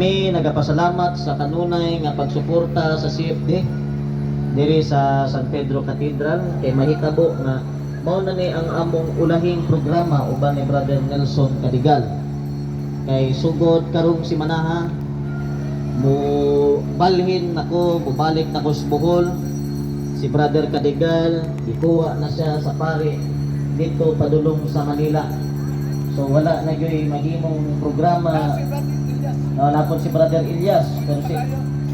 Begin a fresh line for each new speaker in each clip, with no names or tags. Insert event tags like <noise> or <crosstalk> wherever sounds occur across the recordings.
Kami nagapasalamat sa kanunay nga pagsuporta sa CFD diri sa San Pedro Cathedral kay mahitabo nga mao na ni ang among ulahing programa uban ni Brother Nelson Cadigal. Kay sugod karong si Manaha mo balhin nako, mubalik nako sa Bohol. Si Brother Cadigal, ikuha na siya sa pari dito padulong sa Manila. So wala na gyud mahimong programa Uh, napon si Brother Ilyas pero si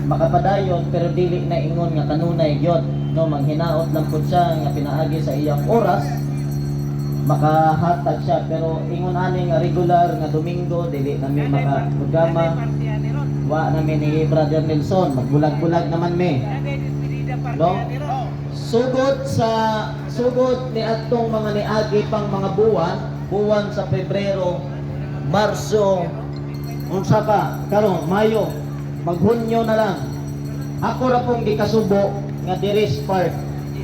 makapadayon pero dili na ingon nga kanunay gyud no? Manghinaot lang pud siya nga pinaagi sa iyang oras. Makahatag siya pero ingon ani nga regular nga Domingo dili na mi maka programa wa na mi ni Brother Nelson magbulag-bulag naman mi. No? sugod sa sugod ni atong mga niagi pang mga buwan buwan sa Pebrero Marso unsa ka karon Mayo maghunyo na lang. Ako ra pong gikasubo nga diri sa park.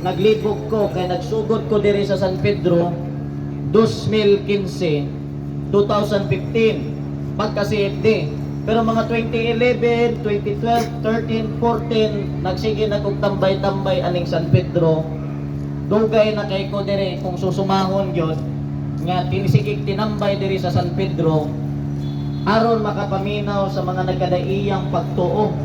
Naglibog ko kay nagsugod ko diri sa San Pedro 2015 2015 pagka CFD pero mga 2011 2012 13 14 nagsige na kog tambay-tambay aning San Pedro. Dugay na kay ko diri kung susumahon gyud nga tinisigig tinambay diri sa San Pedro aron makapaminaw sa mga nagkadaiyang pagtuo.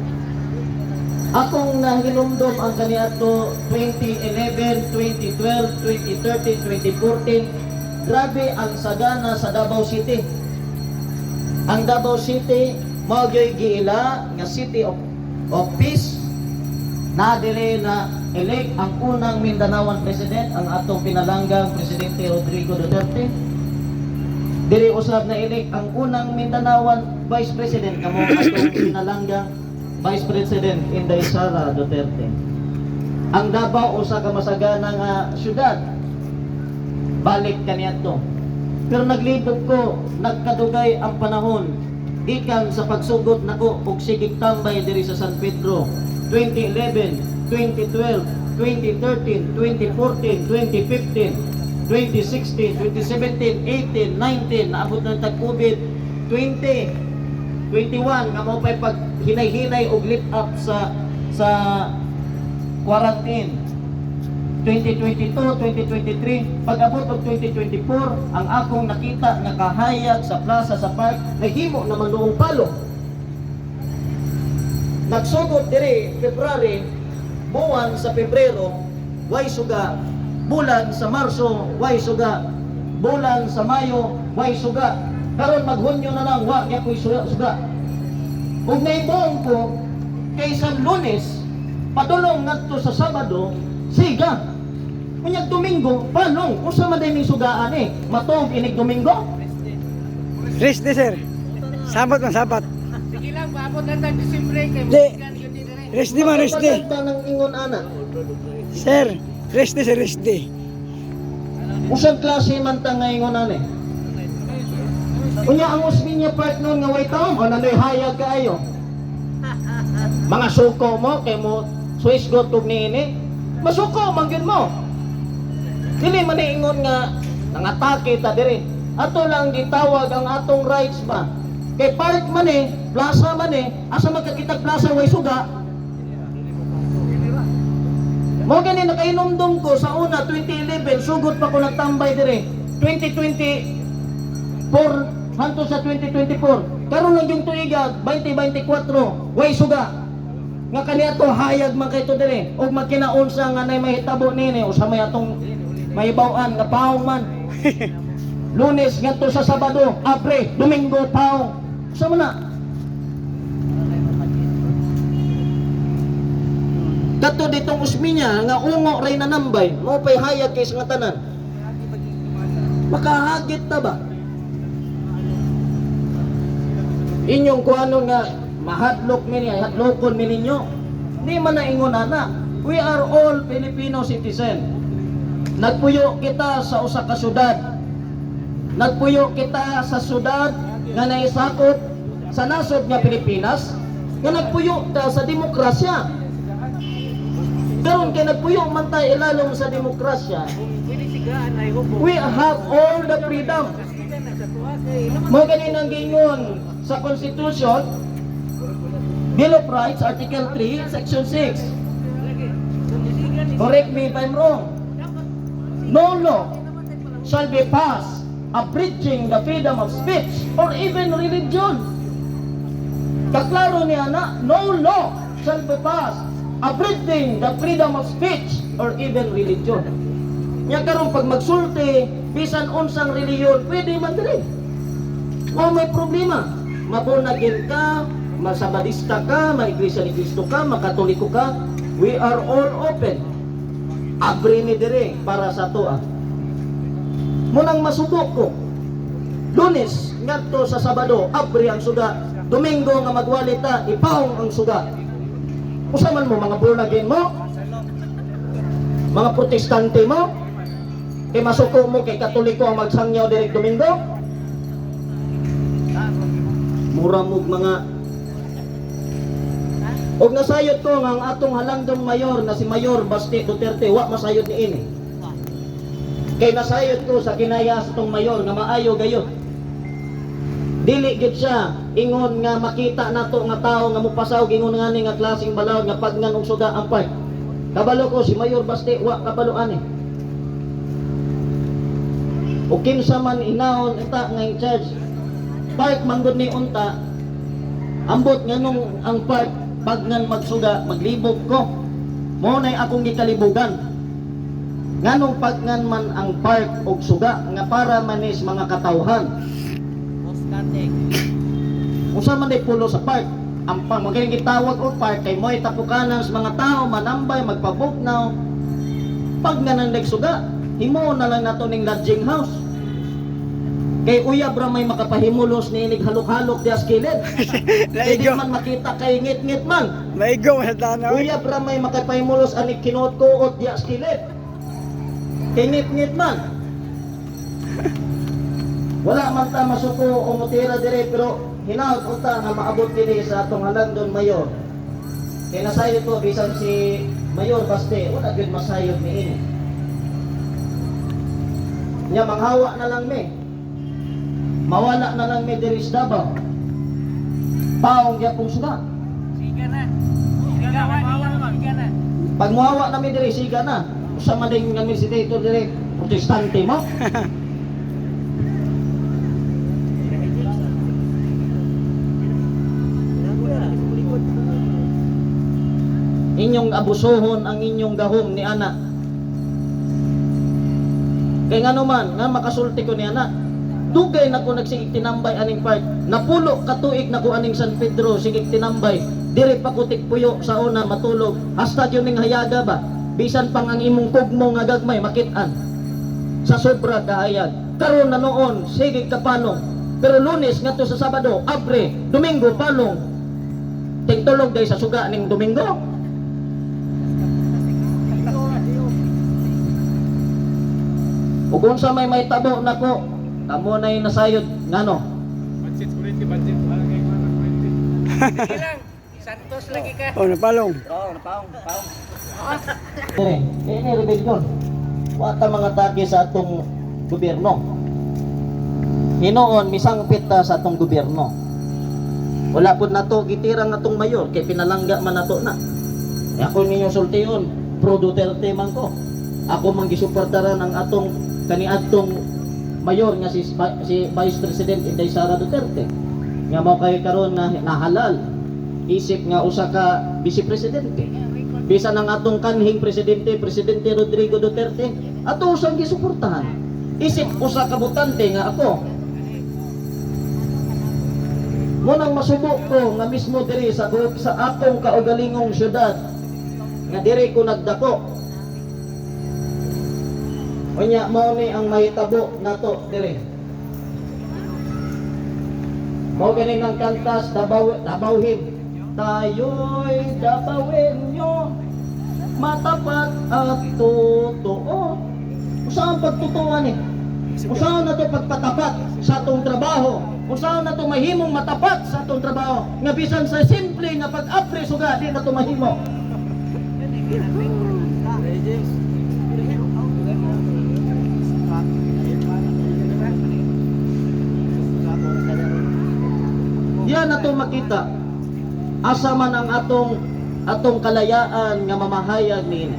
Akong nahinumdom ang kaniadto 2011, 2012, 2013, 2014. Grabe ang sagana sa Davao City. Ang Davao City mao giila nga City of, of Peace na dire na elect ang unang Mindanaoan President ang atong pinalanggang Presidente Rodrigo Duterte diri usab na elect ang unang Mindanaoan Vice President kamo atong pinalanggang Vice President Inday Sara Duterte. Ang Davao usa ka masagana nga syudad. Balik kaniadto. Pero naglibog ko, nagkadugay ang panahon ikan sa pagsugod nako og sigig tambay diri sa San Pedro 2011, 2012, 2013, 2014, 2015 2016, 2017, 18, 19, naabot na tag COVID, 20, 21, nga mo pa'y pag hinay-hinay og lift up sa sa quarantine. 2022, 2023, pag abot og 2024, ang akong nakita nga kahayag sa plaza sa park, nahimo naman noong palo. Nagsugod diri February, buwan sa Pebrero, way suga bulan sa Marso, way suga. Bulan sa Mayo, way suga. Karon maghunyo na lang, wa kaya ko'y suga. Kung naibong ko, kay sa lunes, padulong ngadto sa Sabado, siga. Kunyag Domingo, palong, usa man din sugaan eh. Matog inig Domingo.
Rest di sir. Sabat man sabat.
Sige lang, paabot na tayo Disyembre kay
Di.
Musikan yun din rin.
Rest di man, rest di.
Pagkaganda ng ingon ana.
Sir, rest di sir, rest di.
Usang klase man ta nga ingon ana eh. Unya ang Osminia Park noon nga way taom, o nanoy hayag kaayo. <laughs> Mga suko mo, kay mo Swiss go tug niini. Masuko man gyud mo. Dili man ingon nga nangatake ta diri. Ato lang gitawag ang atong rights ba. Kay park man eh, plaza man eh, asa magkakitag plaza way suga. Mo gani nakainomdom ko sa una 2011 sugod pa ko nagtambay dire. 2024 hanto sa 2024. Karon lang yung tuiga 2024 way suga. Nga kaniya to hayag man kay to dire og magkinaunsa nga nay mahitabo nini usa may atong mahibaw-an nga paong man. <laughs> Lunes ngadto sa Sabado, Abre, Domingo paong. Sa na? Kato ditong usminya nga ungo ray nanambay, mo pay hayag kay nga tanan. Makahagit ta ba? Inyong kuano nga mahadlok mi niya, hadlokon mi ninyo. Di man na ingon ana. We are all Filipino citizen. Nagpuyo kita sa usa ka syudad. Nagpuyo kita sa syudad nga naisakop sa nasod nga Pilipinas. Nga nagpuyo ta sa demokrasya. Karon kay nagpuyo man tayo ilalom sa demokrasya, we have all the freedom. Mo ganin ang gingon sa Constitution, Bill of Rights, Article 3, Section 6. Correct me if I'm wrong. No law shall be passed abridging the freedom of speech or even religion. Kaklaro niya na, no law shall be passed abridging the freedom of speech or even religion. Nya karon pag magsulti, bisan unsang reliyon, pwede man diri. O may problema. Mabunagin ka, masabadista ka, maiglesia ni Cristo ka, makatoliko ka, we are all open. Abri ni dire para sa to ah. Munang masubok ko. Lunes ngadto sa Sabado, abri ang suga. Domingo nga magwalita, ipawong ang suga. Usa man mo mga born again mo? Mga protestante mo? Kay masuko mo kay katoliko ang magsangyaw direk Domingo? Mura mo mga Og nasayot ko nga ang atong halangdong mayor na si Mayor Basti Duterte wa masayot ni ini. Kay nasayot ko sa kinaya sa tong mayor nga maayo gayon. Dili gid siya ingon nga makita nato nga tao nga mupasaw ingon nga ni nga klaseng balaod nga pagngan og suga ang park. Kabalo ko si Mayor Basti wa kabalo ani. O kinsa man inaon ita nga in charge park manggod ni unta ambot nga nung ang park pagngan magsuga maglibog ko mo nay akong gikalibugan nganong pagngan man ang park og suga nga para manis mga katawhan Usa man day pulo sa park. Ang pang magaling gitawag og park kay mo'y tapukanan sa mga tao manambay magpabuknaw. Pag nga nang nagsuga, himo na lang nato ning lodging house. Kay uyab ra may makapahimulos ni inig halok-halok dias kilid. Kay di
Naigo.
man makita kay ngit-ngit man.
Maigo sa tanaw.
Uyab ra may makapahimulos ani kinuot-kuot dias kilid. Kay ngit-ngit man. Wala man ta masuko o mutira dire pero hinaot unta nga maabot kini sa atong halandon mayor. Kay nasayo to bisan si Mayor Baste, wala gyud masayod ni ini. Nya manghawa na lang mi. Mawala na lang mi diri sa Davao. Paong gyapong suga.
Siga na. Siga na, wawa Siga na.
Pag muhawa na mi diri siga na. Usa man din nga mi si dito diri protestante mo. <laughs> inyong abusohon ang inyong gahom ni anak. Kay nga naman, nga makasulti ko ni anak, dugay na ko nagsigig tinambay aning part, napulo katuig na ko aning San Pedro, sigig tinambay, dire pa ko puyo sa una matulog, hasta yun ning hayaga ba, bisan pang ang imong kugmo nga gagmay makitaan, sa sobra kaayag, karon na noon, sigig kapalong, pero lunes nga to sa Sabado, abre, Domingo, palong, tingtulog day sa suga ning Domingo, Ug unsa may may tabo nako, kamo nay nasayod ngano?
Sige lang. Santos lagi ka.
Oh, napalong.
Dire, ini rebellion. Wata mga atake sa atong gobyerno. Hinoon misangpit ta sa atong gobyerno. Wala pud nato gitirang atong mayor kay pinalangga man nato na. E ako ninyo sultion, pro Duterte man ko. Ako man gisuportaran ang atong kaniadtong mayor nga si si Vice President Inday Sara Duterte. Nga mao kay karon na nahalal isip nga usa ka Vice Presidente. Bisan ang atong kanhing presidente, Presidente Rodrigo Duterte, ato usang gisuportahan. Isip usa ka butante nga ako. Munang masubok ko nga mismo diri sa sa akong kaugalingong syudad nga diri ko nagdako. Unya mao ni ang mahitabo nato diri. Mao ganing ang kantas dabaw dabawhin. Tayo'y dabawin nyo matapat at totoo. Usahan pagtutuan eh. Usahan na to pagpatapat sa atong trabaho. Usahan na to mahimong matapat sa atong trabaho. Nga bisan sa simple nga pag-apre suga, di na to mahimo. Yan na to makita. asa man ang atong atong kalayaan nga mamahayag ni